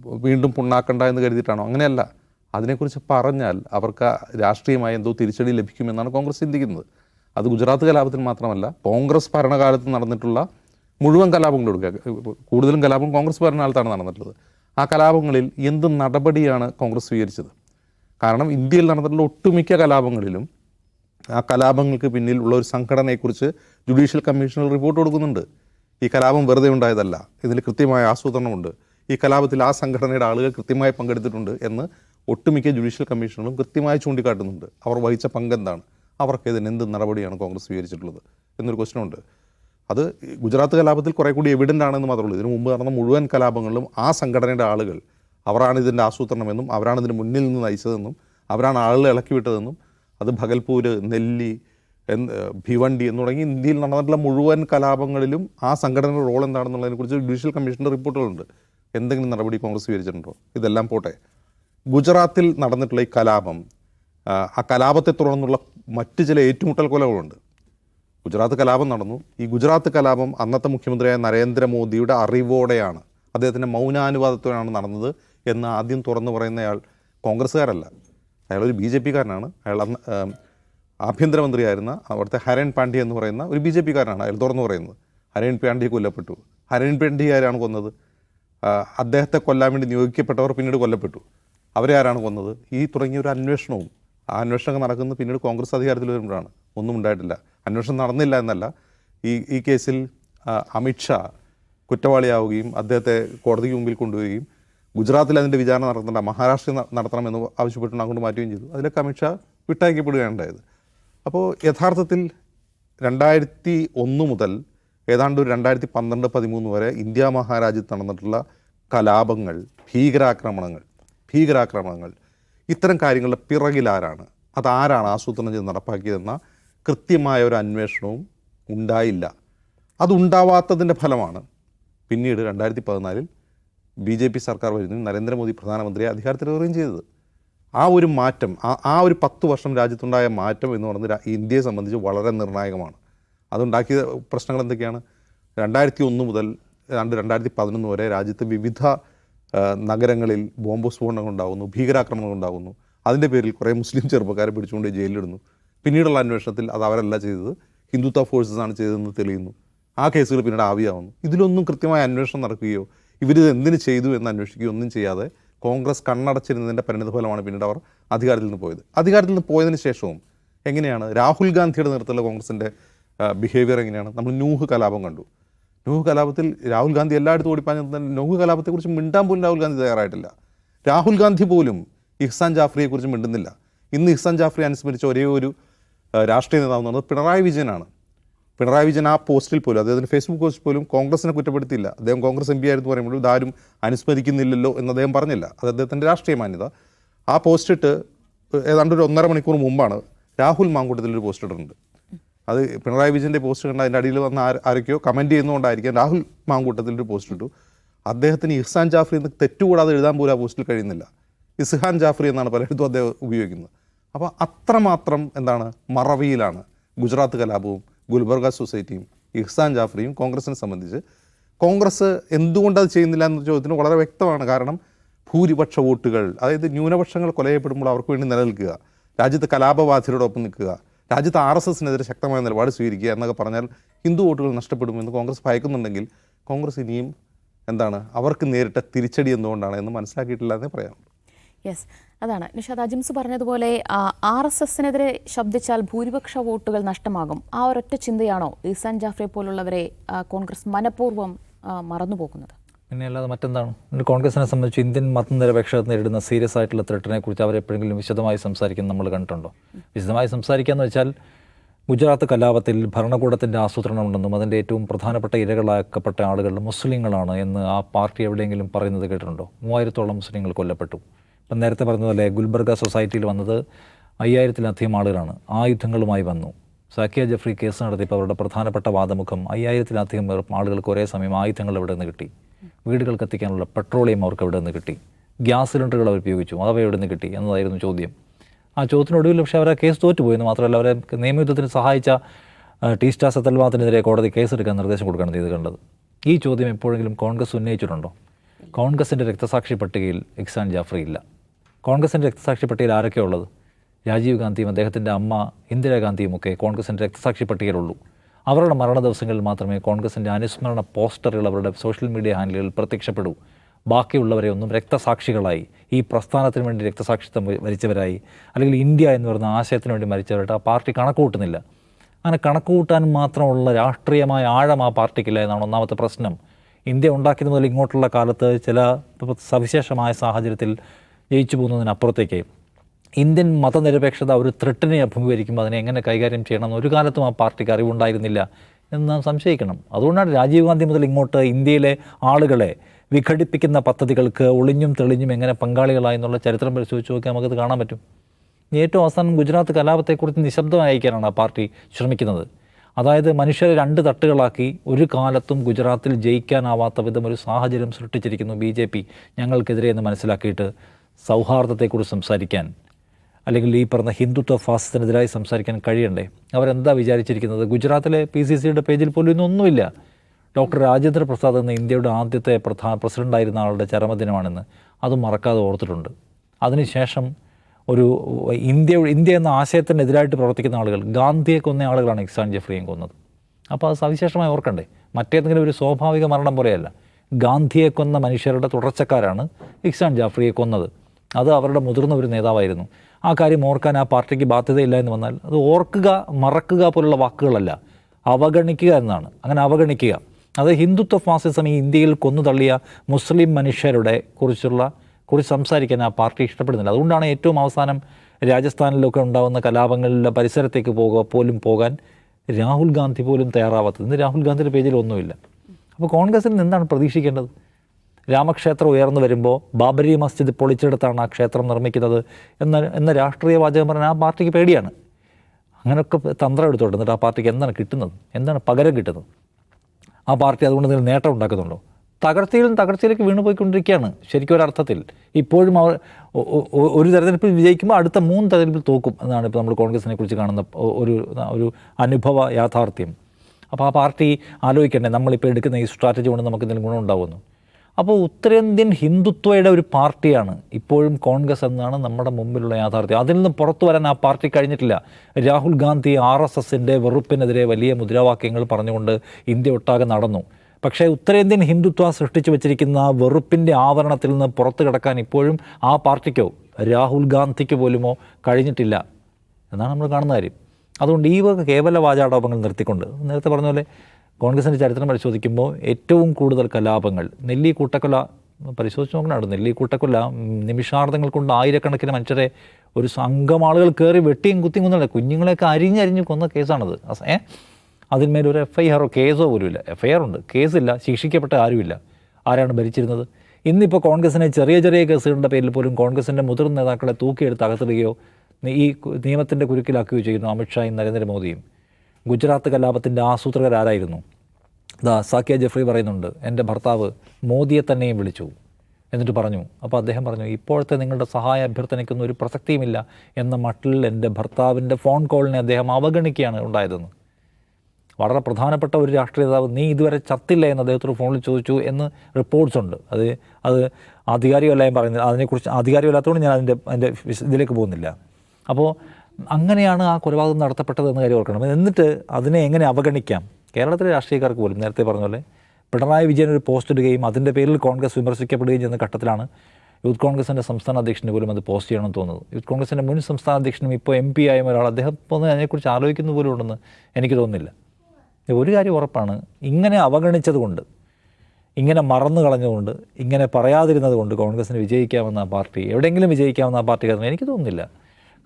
B: വീണ്ടും പുണ്ണാക്കണ്ട എന്ന് കരുതിയിട്ടാണോ? അങ്ങനെയല്ല. അതിനെക്കുറിച്ച് പറഞ്ഞാൽ അവർക്ക് രാഷ്ട്രീയമായി എന്തോ തിരിച്ചടി ലഭിക്കുമെന്നാണ് കോൺഗ്രസ് ചിന്തിക്കുന്നത്. അത് ഗുജറാത്ത് കലാപത്തിൽ മാത്രമല്ല കോൺഗ്രസ് ഭരണകാലത്ത് നടന്നിട്ടുള്ള മുഴുവൻ കലാപങ്ങളും എടുക്കുക. കൂടുതലും കലാപം കോൺഗ്രസ് ഭരണകാലത്താണ് നടന്നിട്ടുള്ളത്. ആ കലാപങ്ങളിൽ എന്ത് നടപടിയാണ് കോൺഗ്രസ് സ്വീകരിച്ചത്? കാരണം ഇന്ത്യയിൽ നടന്നിട്ടുള്ള ഒട്ടുമിക്ക കലാപങ്ങളിലും ആ കലാപങ്ങൾക്ക് പിന്നിൽ ഉള്ള ഒരു സംഘടനയെക്കുറിച്ച് ജുഡീഷ്യൽ കമ്മീഷണർ റിപ്പോർട്ട് കൊടുക്കുന്നുണ്ട്. ഈ കലാപം വെറുതെ ഉണ്ടായതല്ല ഇതിൽ കൃത്യമായ ആസൂത്രണമുണ്ട്. ഈ കലാപത്തിൽ ആ സംഘടനയുടെ ആളുകൾ കൃത്യമായി പങ്കെടുത്തിട്ടുണ്ട് എന്ന് ഒട്ടുമിക്ക ജുഡീഷ്യൽ കമ്മീഷണറും കൃത്യമായി ചൂണ്ടിക്കാട്ടുന്നുണ്ട്. അവർ വഹിച്ച പങ്കെന്താണ്? അവർക്കെതിന് എന്ത് നടപടിയാണ് കോൺഗ്രസ് സ്വീകരിച്ചിട്ടുള്ളത് എന്നൊരു ക്വസ്റ്റ്യൻ ഉണ്ട്. അത് ഗുജറാത്ത് കലാപത്തിൽ കുറേ കൂടി എവിഡന്റ് ആണെന്ന് മാത്രമേ ഉള്ളൂ. ഇതിനു മുമ്പ് നടന്ന മുഴുവൻ കലാപങ്ങളിലും ആ സംഘടനയുടെ ആളുകൾ അവരാണ് ഇതിന്റെ ആസൂത്രണമെന്നും അവരാണ് ഇതിന് മുന്നിൽ നിന്ന് നയിച്ചതെന്നും അവരാണ് ആളുകളെ ഇളക്കി വിട്ടതെന്നും അത് ഭഗൽപൂര് നെല്ലി ഭിവണ്ടി എന്ന് തുടങ്ങി ഇന്ത്യയിൽ നടന്നിട്ടുള്ള മുഴുവൻ കലാപങ്ങളിലും ആ സംഘടനയുടെ റോൾ എന്താണെന്നുള്ളതിനെക്കുറിച്ച് ജുഡീഷ്യൽ കമ്മീഷന്റെ റിപ്പോർട്ടുകളുണ്ട്. എന്തെങ്കിലും നടപടി കോൺഗ്രസ് സ്വീകരിച്ചിട്ടുണ്ടോ? ഇതെല്ലാം പോട്ടെ. ഗുജറാത്തിൽ നടന്നിട്ടുള്ള ഈ കലാപം ആ, കലാപത്തെ തുടർന്നുള്ള മറ്റ് ചില ഏറ്റുമുട്ടൽ കൊലകളുണ്ട്. ഗുജറാത്ത് കലാപം നടന്നു. ഈ ഗുജറാത്ത് കലാപം അന്നത്തെ മുഖ്യമന്ത്രിയായ നരേന്ദ്രമോദിയുടെ അറിവോടെയാണ് അദ്ദേഹത്തിന്റെ മൗനാനുവാദത്തോടെയാണ് നടന്നത് എന്ന് ആദ്യം തുറന്നു പറയുന്നയാൾ കോൺഗ്രസ്സുകാരല്ല. അയാളൊരു ബി ജെ പിക്കാരനാണ്. അയാൾ അന്ന് ആഭ്യന്തരമന്ത്രിയായിരുന്ന അവിടുത്തെ ഹരൺ പാണ്ഡ്യ എന്ന് പറയുന്ന ഒരു ബി ജെ പിക്കാരനാണ് അയാൾ തുറന്നു പറയുന്നത്. ഹരൺ പാണ്ഡ്യ കൊല്ലപ്പെട്ടു. ഹരൺ പാണ്ഡ്യ ആരാണ് കൊന്നത്? അദ്ദേഹത്തെ കൊല്ലാൻ വേണ്ടി നിയോഗിക്കപ്പെട്ടവർ പിന്നീട് കൊല്ലപ്പെട്ടു. അവരെ ആരാണ് കൊന്നത്? ഈ തുടങ്ങിയ ഒരു അന്വേഷണവും ആ അന്വേഷണം നടക്കുന്നത് പിന്നീട് കോൺഗ്രസ് അധികാരത്തിൽ വരുമ്പോഴാണ്. ഒന്നും ഉണ്ടായിട്ടില്ല. അന്വേഷണം നടന്നില്ല എന്നല്ല. ഈ ഈ കേസിൽ അമിത്ഷാ കുറ്റവാളിയാവുകയും അദ്ദേഹത്തെ കോടതിക്ക് മുമ്പിൽ കൊണ്ടുവരികയും ഗുജറാത്തിൽ അതിന്റെ വിചാരണ നടത്തേണ്ട മഹാരാഷ്ട്രയിൽ നടത്തണമെന്ന് ആവശ്യപ്പെട്ടുകൊണ്ട് അങ്ങോട്ട് മാറ്റുകയും ചെയ്തു. അതിലൊക്കെ അമിത്ഷാ വിട്ടയക്കപ്പെടുകയാണ് ഉണ്ടായത്. അപ്പോൾ യഥാർത്ഥത്തിൽ രണ്ടായിരത്തി ഒന്ന് മുതൽ ഏതാണ്ട് ഒരു രണ്ടായിരത്തി പന്ത്രണ്ട് പതിമൂന്ന് വരെ ഇന്ത്യ മഹാരാജ്യത്ത് നടന്നിട്ടുള്ള കലാപങ്ങൾ ഭീകരാക്രമണങ്ങൾ ഭീകരാക്രമണങ്ങൾ ഇത്തരം കാര്യങ്ങളുടെ പിറകിലാരാണ്? അതാരാണ് ആസൂത്രണം ചെയ്ത് നടപ്പാക്കിയതെന്ന കൃത്യമായ ഒരു അന്വേഷണവും ഉണ്ടായില്ല. അതുണ്ടാവാത്തതിന്റെ ഫലമാണ് പിന്നീട് രണ്ടായിരത്തി പതിനാലിൽ ബി ജെ പി സർക്കാർ വരുന്നതും നരേന്ദ്രമോദി പ്രധാനമന്ത്രിയെ അധികാരത്തിലേറുകയും ചെയ്തത്. ആ ഒരു മാറ്റം ആ ആ ഒരു പത്ത് വർഷം രാജ്യത്തുണ്ടായ മാറ്റം എന്ന് പറയുന്നത് ഇന്ത്യയെ സംബന്ധിച്ച് വളരെ നിർണായകമാണ്. അതുണ്ടാക്കിയ പ്രശ്നങ്ങൾ എന്തൊക്കെയാണ്? രണ്ടായിരത്തി ഒന്ന് മുതൽ രണ്ട് രണ്ടായിരത്തി പതിനൊന്ന് വരെ രാജ്യത്ത് വിവിധ നഗരങ്ങളിൽ ബോംബ് സ്ഫോടനങ്ങൾ ഉണ്ടാകുന്നു ഭീകരാക്രമണങ്ങൾ ഉണ്ടാകുന്നു അതിന്റെ പേരിൽ കുറേ മുസ്ലിം ചെറുപ്പക്കാരെ പിടിച്ചുകൊണ്ട് ജയിലിലിടുന്നു. പിന്നീടുള്ള അന്വേഷണത്തിൽ അത് അവരല്ല ചെയ്തത്. ഹിന്ദുത്വ ഫോഴ്സസ് ആണ് ചെയ്തതെന്ന് തെളിയുന്നു. ആ കേസുകൾ പിന്നീട് ആവിയാവുന്നു. ഇതിലൊന്നും കൃത്യമായ അന്വേഷണം നടക്കുകയോ ഇവരിത് എന്തിനു ചെയ്തു എന്ന് അന്വേഷിക്കുകയോ ഒന്നും ചെയ്യാതെ കോൺഗ്രസ് കണ്ണടച്ചിരുന്നതിന്റെ പരിണിതഫലമാണ് പിന്നീട് അവർ അധികാരത്തിൽ നിന്ന് പോയത്. അധികാരത്തിൽ നിന്ന് പോയതിന് ശേഷവും എങ്ങനെയാണ് രാഹുൽ ഗാന്ധിയുടെ നേതൃത്വത്തിലുള്ള കോൺഗ്രസിന്റെ ബിഹേവിയർ എങ്ങനെയാണ്? നമ്മൾ ന്യൂഹ് കലാപം കണ്ടു. നൂഹ് കലാപത്തിൽ രാഹുൽ ഗാന്ധി എല്ലായിടത്തും ഓടിപ്പാഞ്ഞ നൂഹ് കലാപത്തെക്കുറിച്ച് മിണ്ടാൻ പോലും രാഹുൽ ഗാന്ധി തയ്യാറായിട്ടില്ല. രാഹുൽ ഗാന്ധി പോലും ഇഹ്സാൻ ജാഫ്രിയെക്കുറിച്ച് മിണ്ടുന്നില്ല. ഇന്ന് ഇഹ്സാൻ ജാഫ്രി അനുസ്മരിച്ച ഒരേ ഒരു രാഷ്ട്രീയ നേതാവ് എന്ന് പിണറായി വിജയനാണ്. പിണറായി വിജയൻ ആ പോസ്റ്റിൽ പോലും അദ്ദേഹത്തിന് ഫേസ്ബുക്ക് പോസ്റ്റ് പോലും കോൺഗ്രസിനെ കുറ്റപ്പെടുത്തിയില്ല. അദ്ദേഹം കോൺഗ്രസ് എം പി ആയിരുന്നു പറയുമ്പോൾ ഇതാരും അനുസ്മരിക്കുന്നില്ലല്ലോ എന്ന് അദ്ദേഹം പറഞ്ഞില്ല. അത് അദ്ദേഹത്തിന്റെ രാഷ്ട്രീയ മാന്യത. ആ പോസ്റ്റ് ഇട്ട് ഏതാണ്ട് ഒരു ഒന്നര മണിക്കൂർ മുമ്പാണ് രാഹുൽ മാങ്കൂട്ടത്തിൽ ഒരു പോസ്റ്റ് ഇട്ടിട്ടുണ്ട്. അത് പിണറായി വിജയന്റെ പോസ്റ്റ് കണ്ട അതിന്റെ അടിയിൽ വന്ന ആര- ആരൊക്കെയോ കമന്റ് ചെയ്യുന്നതുകൊണ്ടായിരിക്കാം രാഹുൽ മാങ്കൂട്ടത്തിൽ ഒരു പോസ്റ്റ് ഇട്ടു. അദ്ദേഹത്തിന് ഇഹ്സാൻ ജാഫ്രി എന്ന് തെറ്റുകൂടാതെ എഴുതാൻ പോലും ആ പോസ്റ്റിൽ കഴിയുന്നില്ല. ഇസ്ഹാൻ ജാഫ്രി എന്നാണ് പലയിടത്തും അദ്ദേഹം ഉപയോഗിക്കുന്നത്. അപ്പോൾ അത്രമാത്രം എന്താണ് മറവിയിലാണ് ഗുജറാത്ത് കലാപവും ഗുൽബർഗ സൊസൈറ്റിയും ഇഹ്സാൻ ജാഫ്രിയും കോൺഗ്രസിനെ സംബന്ധിച്ച്. കോൺഗ്രസ് എന്തുകൊണ്ട് അത് ചെയ്യുന്നില്ല എന്ന ചോദ്യത്തിന് വളരെ വ്യക്തമാണ്. കാരണം ഭൂരിപക്ഷ വോട്ടുകൾ അതായത് ന്യൂനപക്ഷങ്ങൾ കൊലയപ്പെടുമ്പോൾ അവർക്ക് വേണ്ടി നിലനിൽക്കുക രാജ്യത്ത് കലാപബാധിതരോടൊപ്പം നിൽക്കുക രാജ്യത്ത് ആർ എസ് എസിനെതിരെ ശക്തമായ നിലപാട് സ്വീകരിക്കുക എന്നൊക്കെ പറഞ്ഞാൽ ഹിന്ദു വോട്ടുകൾ നഷ്ടപ്പെടുമെന്ന് കോൺഗ്രസ് ഭയക്കുന്നുണ്ടെങ്കിൽ കോൺഗ്രസ് ഇനിയും എന്താണ് അവർക്ക് നേരിട്ട തിരിച്ചടി എന്തുകൊണ്ടാണ് എന്ന് മനസ്സിലാക്കിയിട്ടില്ല എന്നേ
A: യെസ് അതാണ്. നിഷാദ് അജിംസ് പറഞ്ഞതുപോലെ ആർ എസ് എസിനെതിരെ ശബ്ദിച്ചാൽ ഭൂരിപക്ഷ വോട്ടുകൾ നഷ്ടമാകും. ആ ഒരൊറ്റ ചിന്തയാണോ ഇസാൻ ജാഫ്രെ പോലുള്ളവരെ കോൺഗ്രസ് മനഃപൂർവം മറന്നുപോകുന്നത്?
C: പിന്നെ അല്ലാതെ മറ്റെന്താണ് കോൺഗ്രസിനെ സംബന്ധിച്ച് ഇന്ത്യൻ മതനിരപേക്ഷത നേരിടുന്ന സീരിയസ് ആയിട്ടുള്ള ത്രെട്ടിനെ കുറിച്ച് അവർ എപ്പോഴെങ്കിലും വിശദമായി സംസാരിക്കുന്നത് നമ്മൾ കണ്ടിട്ടുണ്ടോ? വിശദമായി സംസാരിക്കുക എന്ന് വെച്ചാൽ ഗുജറാത്ത് കലാപത്തിൽ ഭരണകൂടത്തിന്റെ ആസൂത്രണമുണ്ടെന്നും അതിന്റെ ഏറ്റവും പ്രധാനപ്പെട്ട ഇരകളാക്കപ്പെട്ട ആളുകൾ മുസ്ലിങ്ങളാണ് എന്ന് ആ പാർട്ടി എവിടെയെങ്കിലും പറയുന്നത് കേട്ടിട്ടുണ്ടോ? മൂവായിരത്തോളം മുസ്ലിങ്ങൾ കൊല്ലപ്പെട്ടു. ഇപ്പം നേരത്തെ പറഞ്ഞതുപോലെ ഗുൽബർഗ സൊസൈറ്റിയിൽ വന്നത് അയ്യായിരത്തിലധികം ആളുകളാണ്. ആയുധങ്ങളുമായി വന്നു. സാക്കിയ ജഫ്രി കേസ് നടത്തിയപ്പോൾ അവരുടെ പ്രധാനപ്പെട്ട വാദമുഖം അയ്യായിരത്തിലധികം പേർ ആളുകൾക്ക് ഒരേ സമയം ആയുധങ്ങൾ എവിടെ നിന്ന് കിട്ടി. വീടുകൾ കത്തിക്കാനുള്ള പെട്രോളിയം അവർക്ക് എവിടെ നിന്ന് കിട്ടി. ഗ്യാസ് സിലിണ്ടറുകൾ അവർ ഉപയോഗിച്ചു അവ എവിടെ നിന്ന് കിട്ടി എന്നതായിരുന്നു ചോദ്യം. ആ ചോദ്യത്തിനൊടുവിൽ പക്ഷേ അവർ ആ കേസ് തോറ്റുപോയെന്ന് മാത്രമല്ല അവരെ നിയമയുദ്ധത്തിന് സഹായിച്ച ടി സ്റ്റാർ സത്തൽവാദത്തിനെതിരെ കോടതി കേസെടുക്കാൻ നിർദ്ദേശം കൊടുക്കുകയാണ് ചെയ്ത് കണ്ടത്. ഈ ചോദ്യം എപ്പോഴെങ്കിലും കോൺഗ്രസ് ഉന്നയിച്ചിട്ടുണ്ടോ? കോൺഗ്രസിന്റെ രക്തസാക്ഷി പട്ടികയിൽ ഇക്സാൻ ജാഫ്രി ഇല്ല. കോൺഗ്രസിന്റെ രക്തസാക്ഷി പട്ടികയിൽ ആരൊക്കെയാണ് ഉള്ളത്? രാജീവ് ഗാന്ധിയും അദ്ദേഹത്തിന്റെ അമ്മ ഇന്ദിരാഗാന്ധിയും ഒക്കെ കോൺഗ്രസിന്റെ രക്തസാക്ഷി പട്ടികയിലുള്ളൂ. അവരുടെ മരണ ദിവസങ്ങളിൽ മാത്രമേ കോൺഗ്രസിന്റെ അനുസ്മരണ പോസ്റ്ററുകൾ അവരുടെ സോഷ്യൽ മീഡിയ ഹാൻഡിലുകളിൽ പ്രത്യക്ഷപ്പെടൂ. ബാക്കിയുള്ളവരെ ഒന്നും രക്തസാക്ഷികളായി ഈ പ്രസ്ഥാനത്തിന് വേണ്ടി രക്തസാക്ഷിത്വം വരിച്ചവരായി അല്ലെങ്കിൽ ഇന്ത്യ എന്ന് പറയുന്ന ആശയത്തിന് വേണ്ടി മരിച്ചവരായിട്ട് ആ പാർട്ടി കണക്കുകൂട്ടുന്നില്ല. അങ്ങനെ കണക്കുകൂട്ടാൻ മാത്രമുള്ള രാഷ്ട്രീയമായ ആഴം ആ പാർട്ടിക്കില്ല എന്നാണ് ഒന്നാമത്തെ പ്രശ്നം. ഇന്ത്യ ഉണ്ടാക്കിയത് മുതൽ ഇങ്ങോട്ടുള്ള കാലത്ത് ചില സവിശേഷമായ സാഹചര്യത്തിൽ ജയിച്ചു പോകുന്നതിനപ്പുറത്തേക്ക് ഇന്ത്യൻ മതനിരപേക്ഷത ഒരു ത്രെട്ടിനെ അഭിമുഖീകരിക്കുമ്പോൾ അതിനെ എങ്ങനെ കൈകാര്യം ചെയ്യണമെന്ന് ഒരു കാലത്തും ആ പാർട്ടിക്ക് അറിവുണ്ടായിരുന്നില്ല എന്ന് നാം സംശയിക്കണം. അതുകൊണ്ടാണ് രാജീവ് ഗാന്ധി മുതൽ ഇങ്ങോട്ട് ഇന്ത്യയിലെ ആളുകളെ വിഘടിപ്പിക്കുന്ന പദ്ധതികൾക്ക് ഒളിഞ്ഞും തെളിഞ്ഞും എങ്ങനെ പങ്കാളികളായി എന്നുള്ള ചരിത്രം പരിശോധിച്ച് നോക്കിയാൽ നമുക്കത് കാണാൻ പറ്റും. ഏറ്റവും അവസാനം ഗുജറാത്ത് കലാപത്തെക്കുറിച്ച് നിശബ്ദമായിരിക്കാനാണ് ആ പാർട്ടി ശ്രമിക്കുന്നത്. അതായത് മനുഷ്യരെ രണ്ട് തട്ടുകളാക്കി ഒരു കാലത്തും ഗുജറാത്തിൽ ജയിക്കാനാവാത്ത വിധം ഒരു സാഹചര്യം സൃഷ്ടിച്ചിരിക്കുന്നു ബി ജെ പി. ഞങ്ങൾക്കെതിരെ എന്ന് മനസ്സിലാക്കിയിട്ട് സൗഹാർദ്ദത്തെക്കുറിച്ച് സംസാരിക്കാൻ അല്ലെങ്കിൽ ഈ പറഞ്ഞ ഹിന്ദുത്വ ഫാസത്തിനെതിരായി സംസാരിക്കാൻ കഴിയണ്ടേ? അവരെന്താ വിചാരിച്ചിരിക്കുന്നത്? ഗുജറാത്തിലെ പി സി സിയുടെ പേജിൽ പോലും ഇന്നൊന്നുമില്ല. ഡോക്ടർ രാജേന്ദ്ര പ്രസാദ് എന്ന ഇന്ത്യയുടെ ആദ്യത്തെ പ്രധാന പ്രസിഡന്റായിരുന്ന ആളുടെ ചരമദിനമാണെന്ന് അത് മറക്കാതെ ഓർത്തിട്ടുണ്ട്. അതിനുശേഷം ഒരു ഇന്ത്യ ഇന്ത്യ എന്ന ആശയത്തിനെതിരായിട്ട് പ്രവർത്തിക്കുന്ന ആളുകൾ ഗാന്ധിയെ കൊന്ന ആളുകളാണ് ഇക്സാൻ ജെഫ്രിയും കൊന്നത്. അപ്പോൾ അത് സവിശേഷമായി ഓർക്കണ്ടേ? മറ്റേതെങ്കിലും ഒരു സ്വാഭാവിക മരണം പോലെയല്ല. ഗാന്ധിയെ കൊന്ന മനുഷ്യരുടെ തുടർച്ചക്കാരാണ് ഇക്സാൻ ജാഫ്രിയെ കൊന്നത്. അത് അവരുടെ മുതിർന്ന ഒരു നേതാവായിരുന്നു. ആ കാര്യം ഓർക്കാൻ ആ പാർട്ടിക്ക് ബാധ്യതയില്ല എന്ന് വന്നാൽ അത് ഓർക്കുക മറക്കുക പോലുള്ള വാക്കുകളല്ല. അവഗണിക്കുക എന്നാണ്. അങ്ങനെ അവഗണിക്കുക. അത് ഹിന്ദുത്വ ഫാസിസം ഈ ഇന്ത്യയിൽ കൊന്നു തള്ളിയ മുസ്ലിം മനുഷ്യരുടെ കുറിച്ചുള്ള കുറിച്ച് സംസാരിക്കാൻ ആ പാർട്ടി ഇഷ്ടപ്പെടുന്നില്ല. അതുകൊണ്ടാണ് ഏറ്റവും അവസാനം രാജസ്ഥാനിലൊക്കെ ഉണ്ടാകുന്ന കലാപങ്ങളിലെ പരിസരത്തേക്ക് പോകുക പോലും പോകാൻ രാഹുൽ ഗാന്ധി പോലും തയ്യാറാവാത്തത്. ഇന്ന് രാഹുൽ ഗാന്ധിയുടെ പേജിൽ ഒന്നുമില്ല. അപ്പോൾ കോൺഗ്രസിൽ നിന്ന് എന്താണ് പ്രതീക്ഷിക്കേണ്ടത്? രാമക്ഷേത്രം ഉയർന്നു വരുമ്പോൾ ബാബരി മസ്ജിദ് പൊളിച്ചെടുത്താണ് ആ ക്ഷേത്രം നിർമ്മിക്കുന്നത് എന്ന എന്ന രാഷ്ട്രീയ വാചകം പറഞ്ഞാൽ ആ പാർട്ടിക്ക് പേടിയാണ്. അങ്ങനെയൊക്കെ തന്ത്രം എടുത്തോട്ടെ ആ പാർട്ടിക്ക് എന്താണ് കിട്ടുന്നത്? എന്താണ് പകരം കിട്ടുന്നത്? ആ പാർട്ടി അതുകൊണ്ട് എന്തെങ്കിലും നേട്ടം ഉണ്ടാക്കുന്നുണ്ടോ? തകർച്ചയിലും തകർച്ചയിലേക്ക് വീണു പോയിക്കൊണ്ടിരിക്കുകയാണ് ശരിക്കും ഒരർത്ഥത്തിൽ. ഇപ്പോഴും അവർ ഒരു തെരഞ്ഞെടുപ്പിൽ വിജയിക്കുമ്പോൾ അടുത്ത മൂന്ന് തെരഞ്ഞെടുപ്പിൽ തോക്കും എന്നാണ് ഇപ്പോൾ നമ്മൾ കോൺഗ്രസിനെ കുറിച്ച് കാണുന്ന ഒരു ഒരു അനുഭവ യാഥാർത്ഥ്യം. അപ്പോൾ ആ പാർട്ടി ആലോചിക്കണ്ടേ? നമ്മളിപ്പോൾ എടുക്കുന്ന ഈ സ്ട്രാറ്റജി കൊണ്ട് നമുക്ക് എന്തെങ്കിലും ഗുണമുണ്ടാവുമെന്ന് അപ്പോൾ ഉത്തരേന്ത്യൻ ഹിന്ദുത്വയുടെ ഒരു പാർട്ടിയാണ് ഇപ്പോഴും കോൺഗ്രസ് എന്നാണ് നമ്മുടെ മുമ്പിലുള്ള യാഥാർത്ഥ്യം. അതിൽ നിന്ന് പുറത്തു വരാൻ ആ പാർട്ടി കഴിഞ്ഞിട്ടില്ല. രാഹുൽ ഗാന്ധി ആർ എസ് എസിന്റെ വെറുപ്പിനെതിരെ വലിയ മുദ്രാവാക്യങ്ങൾ പറഞ്ഞുകൊണ്ട് ഇന്ത്യ ഒട്ടാകെ നടന്നു. പക്ഷേ ഉത്തരേന്ത്യൻ ഹിന്ദുത്വ സൃഷ്ടിച്ചു വെച്ചിരിക്കുന്ന വെറുപ്പിന്റെ ആവരണത്തിൽ നിന്ന് പുറത്തു കിടക്കാൻ ഇപ്പോഴും ആ പാർട്ടിക്കോ രാഹുൽ ഗാന്ധിക്ക് പോലുമോ കഴിഞ്ഞിട്ടില്ല എന്നാണ് നമ്മൾ കാണുന്ന കാര്യം. അതുകൊണ്ട് ഈ വക കേവല വാചാടോപങ്ങൾ നിർത്തിക്കൊണ്ട് നേരത്തെ പറഞ്ഞ പോലെ കോൺഗ്രസിന്റെ ചരിത്രം പരിശോധിക്കുമ്പോൾ ഏറ്റവും കൂടുതൽ കലാപങ്ങൾ നെല്ലി കൂട്ടക്കൊല പരിശോധിച്ച് നോക്കണം നെല്ലി കൂട്ടക്കൊല നിമിഷാർദ്ധങ്ങൾ കൊണ്ട് ആയിരക്കണക്കിന് മനുഷ്യരെ ഒരു സംഘം ആളുകൾ കയറി വെട്ടിയും കുത്തിയും കൊന്നല്ല. കുഞ്ഞുങ്ങളെയൊക്കെ അരിഞ്ഞരിഞ്ഞ് കൊന്ന കേസാണത്. ഏ? അതിന്മേൽ ഒരു എഫ് ഐ ആറോ കേസോ പോലുമില്ല. എഫ് ഐ ആർ ഉണ്ട്. കേസില്ല. ശിക്ഷിക്കപ്പെട്ട ആരുമില്ല. ആരാണ് ഭരിച്ചിരുന്നത്? ഇന്നിപ്പോൾ കോൺഗ്രസിനെ ചെറിയ ചെറിയ കേസുകളുടെ പേരിൽ പോലും കോൺഗ്രസിന്റെ മുതിർന്ന നേതാക്കളെ തൂക്കിയെടുത്ത് അകത്തിടുകയോ ഈ നിയമത്തിന്റെ കുരുക്കിലാക്കുകയോ ചെയ്യുന്നു അമിത്ഷായും നരേന്ദ്രമോദിയും. ഗുജറാത്ത് കലാപത്തിന്റെ ആസൂത്രകരാരായിരുന്നു. ദാ സാക്കിയ ജഫ്രി പറയുന്നുണ്ട് എന്റെ ഭർത്താവ് മോദിയെ തന്നെയും വിളിച്ചു എന്നിട്ട് പറഞ്ഞു. അപ്പോൾ അദ്ദേഹം പറഞ്ഞു ഇപ്പോഴത്തെ നിങ്ങളുടെ സഹായ അഭ്യർത്ഥനയ്ക്കൊന്നും ഒരു പ്രസക്തിയുമില്ല. എന്ന മട്ടിൽ എന്റെ ഭർത്താവിന്റെ ഫോൺ കോളിനെ അദ്ദേഹം അവഗണിക്കുകയാണ് ഉണ്ടായതെന്ന്. വളരെ പ്രധാനപ്പെട്ട ഒരു രാഷ്ട്രീയ നേതാവ് നീ ഇതുവരെ ചത്തില്ല എന്ന് അദ്ദേഹത്തോട് ഫോണിൽ ചോദിച്ചു എന്ന് റിപ്പോർട്ട്സ് ഉണ്ട്. അത് അത് ആധികാരികമല്ല ഞാൻ പറയുന്നത്. അതിനെക്കുറിച്ച് ആധികാരികമല്ലാത്തതുകൊണ്ട് ഞാൻ അതിന്റെ അതിന്റെ ഇതിലേക്ക് പോകുന്നില്ല. അപ്പോൾ അങ്ങനെയാണ് ആ കൊലപാതകം നടത്തപ്പെട്ടത് എന്ന കാര്യം ഓർക്കണം. എന്നിട്ട് അതിനെ എങ്ങനെ അവഗണിക്കാം? കേരളത്തിലെ രാഷ്ട്രീയക്കാർക്ക് പോലും നേരത്തെ പറഞ്ഞ പോലെ പിണറായി വിജയൻ ഒരു പോസ്റ്റ് ഇടുകയും അതിന്റെ പേരിൽ കോൺഗ്രസ് വിമർശിക്കപ്പെടുകയും ചെയ്യുന്ന ഘട്ടത്തിലാണ് യൂത്ത് കോൺഗ്രസിന്റെ സംസ്ഥാന അധ്യക്ഷന് പോലും അത് പോസ്റ്റ് ചെയ്യണമെന്ന് തോന്നുന്നത്. യൂത്ത് കോൺഗ്രസിന്റെ മുൻ സംസ്ഥാന അധ്യക്ഷനും ഇപ്പോൾ എം പി ആയ ഒരാൾ. അദ്ദേഹം ഒന്ന് അതിനെക്കുറിച്ച് ആലോചിക്കുന്ന പോലും ഉണ്ടെന്ന് എനിക്ക് തോന്നുന്നില്ല. ഒരു കാര്യം ഉറപ്പാണ്. ഇങ്ങനെ അവഗണിച്ചതുകൊണ്ട് ഇങ്ങനെ മറന്നു കളഞ്ഞതുകൊണ്ട് ഇങ്ങനെ പറയാതിരുന്നത് കൊണ്ട് കോൺഗ്രസിന് വിജയിക്കാമെന്ന പാർട്ടി എവിടെയെങ്കിലും വിജയിക്കാമെന്ന പാർട്ടി കാരണം എനിക്ക് തോന്നുന്നില്ല.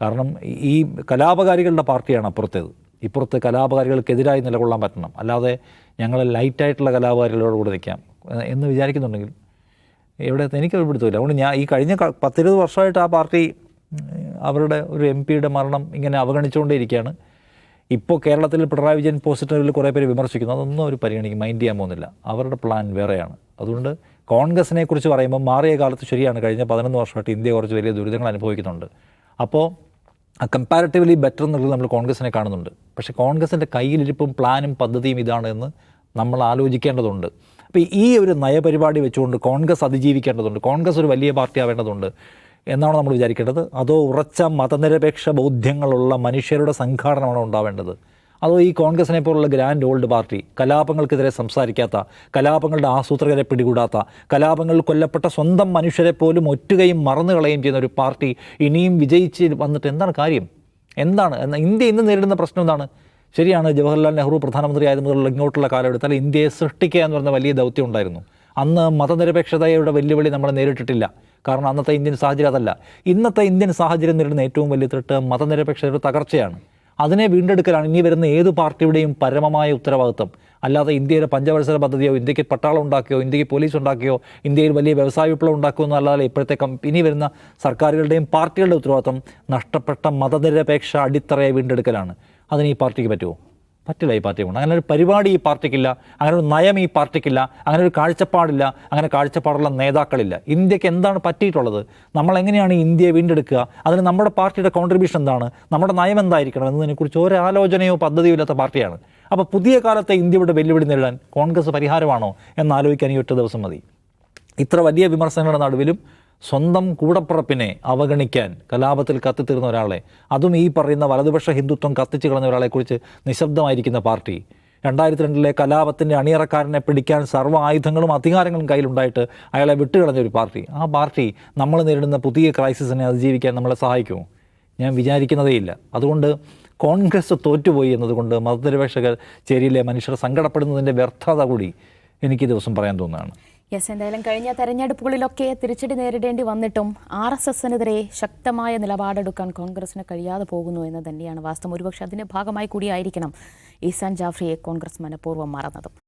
C: കാരണം ഈ കലാപകാരികളുടെ പാർട്ടിയാണ് അപ്പുറത്തേത് ഇപ്പുറത്ത് കലാപകാരികൾക്കെതിരായി നിലകൊള്ളാൻ പറ്റണം. അല്ലാതെ ഞങ്ങൾ ലൈറ്റായിട്ടുള്ള കലാപകാരികളോട് കൂടെ നിൽക്കാം എന്ന് വിചാരിക്കുന്നുണ്ടെങ്കിൽ ഇവിടെ എനിക്ക് പിടുത്തമില്ല അതുകൊണ്ട് ഞാൻ ഈ കഴിഞ്ഞ പത്തിരുപത് വർഷമായിട്ട് ആ പാർട്ടി അവരുടെ ഒരു എം പിയുടെ മരണം ഇങ്ങനെ അവഗണിച്ചുകൊണ്ടേയിരിക്കുകയാണ്. ഇപ്പോൾ കേരളത്തിൽ പിണറായി വിജയൻ പോസിറ്റീവിൽ കുറേ പേര് വിമർശിക്കുന്നു. അതൊന്നും അവർ പരിഗണിക്കും മൈൻഡ് ചെയ്യാൻ പോകുന്നില്ല. അവരുടെ പ്ലാൻ വേറെയാണ്. അതുകൊണ്ട് കോൺഗ്രസിനെ കുറിച്ച് പറയുമ്പോൾ മാറിയ കാലത്ത് ശരിയാണ്. കഴിഞ്ഞ പതിനൊന്ന് വർഷമായിട്ട് ഇന്ത്യ കുറച്ച് വലിയ ദുരിതങ്ങൾ അനുഭവിക്കുന്നുണ്ട്. അപ്പോൾ കമ്പാരിറ്റീവ്ലി ബെറ്റർ എന്നുള്ളത് നമ്മൾ കോൺഗ്രസിനെ കാണുന്നുണ്ട്. പക്ഷേ കോൺഗ്രസിന്റെ കയ്യിലിരിപ്പും പ്ലാനും പദ്ധതിയും ഇതാണ് എന്ന് നമ്മൾ ആലോചിക്കേണ്ടതുണ്ട്. അപ്പോൾ ഈ ഒരു നയപരിപാടി വെച്ചുകൊണ്ട് കോൺഗ്രസ് അതിജീവിക്കേണ്ടതുണ്ട് കോൺഗ്രസ് ഒരു വലിയ പാർട്ടി ആവേണ്ടതുണ്ട് എന്നാണ് നമ്മൾ വിചാരിക്കേണ്ടത്. അതോ ഉറച്ച മതനിരപേക്ഷ ബോധ്യങ്ങളുള്ള മനുഷ്യരുടെ സംഘാടനമാണ് ഉണ്ടാവേണ്ടത്? അതോ ഈ കോൺഗ്രസിനെ പോലുള്ള ഗ്രാൻഡ് ഓൾഡ് പാർട്ടി കലാപങ്ങൾക്കെതിരെ സംസാരിക്കാത്ത കലാപങ്ങളുടെ ആസൂത്രകരെ പിടികൂടാത്ത കലാപങ്ങൾ കൊല്ലപ്പെട്ട സ്വന്തം മനുഷ്യരെ പോലും ഒറ്റുകയും മറന്നു കളയുകയും ചെയ്യുന്ന ഒരു പാർട്ടി ഇനിയും വിജയിച്ച് വന്നിട്ട് എന്താണ് കാര്യം? എന്താണ്? ഇന്ത്യ ഇന്ന് നേരിടുന്ന പ്രശ്നം എന്താണ്? ശരിയാണ് ജവഹർലാൽ നെഹ്റു പ്രധാനമന്ത്രി ആയത് മുതലുള്ള ഇങ്ങോട്ടുള്ള കാലഘട്ടത്തിൽ ഇന്ത്യയെ സൃഷ്ടിക്കുക എന്ന് പറയുന്ന വലിയ ദൗത്യം ഉണ്ടായിരുന്നു. അന്ന് മതനിരപേക്ഷതയുടെ വെല്ലുവിളി നമ്മൾ നേരിട്ടിട്ടില്ല. കാരണം അന്നത്തെ ഇന്ത്യൻ സാഹചര്യം അതല്ല. ഇന്നത്തെ ഇന്ത്യൻ സാഹചര്യം നേരിടുന്ന ഏറ്റവും വലിയ തൃട്ട് മതനിരപേക്ഷതയുടെ തകർച്ചയാണ്. അതിനെ വീണ്ടെടുക്കലാണ് ഇനി വരുന്ന ഏത് പാർട്ടിയുടെയും പരമമായ ഉത്തരവാദിത്വം. അല്ലാതെ ഇന്ത്യയുടെ പഞ്ചവത്സര പദ്ധതിയോ ഇന്ത്യയ്ക്ക് പട്ടാളം ഉണ്ടാക്കിയോ ഇന്ത്യയ്ക്ക് പോലീസ് ഉണ്ടാക്കിയോ ഇന്ത്യയിൽ വലിയ വ്യവസായ വിപ്ലവം ഉണ്ടാക്കുമോ എന്നല്ലാതെ ഇപ്പോഴത്തെ ഇനി വരുന്ന സർക്കാരുകളുടെയും പാർട്ടികളുടെ ഉത്തരവാദിത്വം നഷ്ടപ്പെട്ട മതനിരപേക്ഷ അടിത്തറയെ വീണ്ടെടുക്കലാണ്. അതിന് ഈ പാർട്ടിക്ക് പറ്റുമോ? പറ്റില്ല ഈ പാർട്ടി കൊണ്ട് അങ്ങനെ ഒരു പരിപാടി ഈ പാർട്ടിക്കില്ല അങ്ങനെ ഒരു നയം ഈ പാർട്ടിക്കില്ല അങ്ങനെ ഒരു കാഴ്ചപ്പാടില്ല അങ്ങനെ കാഴ്ചപ്പാടുള്ള നേതാക്കളില്ല. ഇന്ത്യയ്ക്ക് എന്താണ് പറ്റിയിട്ടുള്ളത്? നമ്മൾ എങ്ങനെയാണ് ഈ ഇന്ത്യയെ വീണ്ടെടുക്കുക? അതിന് നമ്മുടെ പാർട്ടിയുടെ കോൺട്രിബ്യൂഷൻ എന്താണ്? നമ്മുടെ നയം എന്തായിരിക്കണം എന്നതിനെക്കുറിച്ച് ഒരു ആലോചനയോ പദ്ധതിയോ ഇല്ലാത്ത പാർട്ടിയാണ്. അപ്പോൾ പുതിയ കാലത്തെ ഇന്ത്യയുടെ വെല്ലുവിളി നേരിടാൻ കോൺഗ്രസ് പരിഹാരമാണോ എന്നാലോചിക്കാൻ ഈ ഒറ്റ ദിവസം മതി. ഇത്ര വലിയ വിമർശനങ്ങളുടെ നടുവിലും സ്വന്തം കൂടപ്പുറപ്പിനെ അവഗണിക്കാൻ കലാപത്തിൽ കത്തിത്തീർന്ന ഒരാളെ അതും ഈ പറയുന്ന വലതുപക്ഷ ഹിന്ദുത്വം കത്തിച്ചു കളഞ്ഞ ഒരാളെക്കുറിച്ച് നിശബ്ദമായിരിക്കുന്ന പാർട്ടി. രണ്ടായിരത്തി രണ്ടിലെ കലാപത്തിന്റെ അണിയറക്കാരനെ പിടിക്കാൻ സർവ ആയുധങ്ങളും അധികാരങ്ങളും കയ്യിലുണ്ടായിട്ട് അയാളെ വിട്ടുകളഞ്ഞ ഒരു പാർട്ടി. ആ പാർട്ടി നമ്മൾ നേരിടുന്ന പുതിയ ക്രൈസിസിനെ അതിജീവിക്കാൻ നമ്മളെ സഹായിക്കുമോ? ഞാൻ വിചാരിക്കുന്നതേയില്ല അതുകൊണ്ട് കോൺഗ്രസ് തോറ്റുപോയി എന്നതുകൊണ്ട് മതനിരപേക്ഷകർ ചേരിയിലെ മനുഷ്യർ സങ്കടപ്പെടുന്നതിന്റെ വ്യർത്ഥത കൂടി എനിക്ക് ദിവസം പറയാൻ തോന്നുന്നതാണ്
A: യെസ് എന്തായാലും കഴിഞ്ഞ തെരഞ്ഞെടുപ്പുകളിലൊക്കെ തിരിച്ചടി നേരിടേണ്ടി വന്നിട്ടും ആർ എസ് എസിനെതിരെ ശക്തമായ നിലപാടെടുക്കാൻ കോൺഗ്രസിന് കഴിയാതെ പോകുന്നു എന്ന് തന്നെയാണ് വാസ്തവം. ഒരുപക്ഷെ അതിന്റെ ഭാഗമായി കൂടിയായിരിക്കണം ഈസാൻ ജാഫ്രിയെ കോൺഗ്രസ് മനഃപൂർവം മറന്നതും.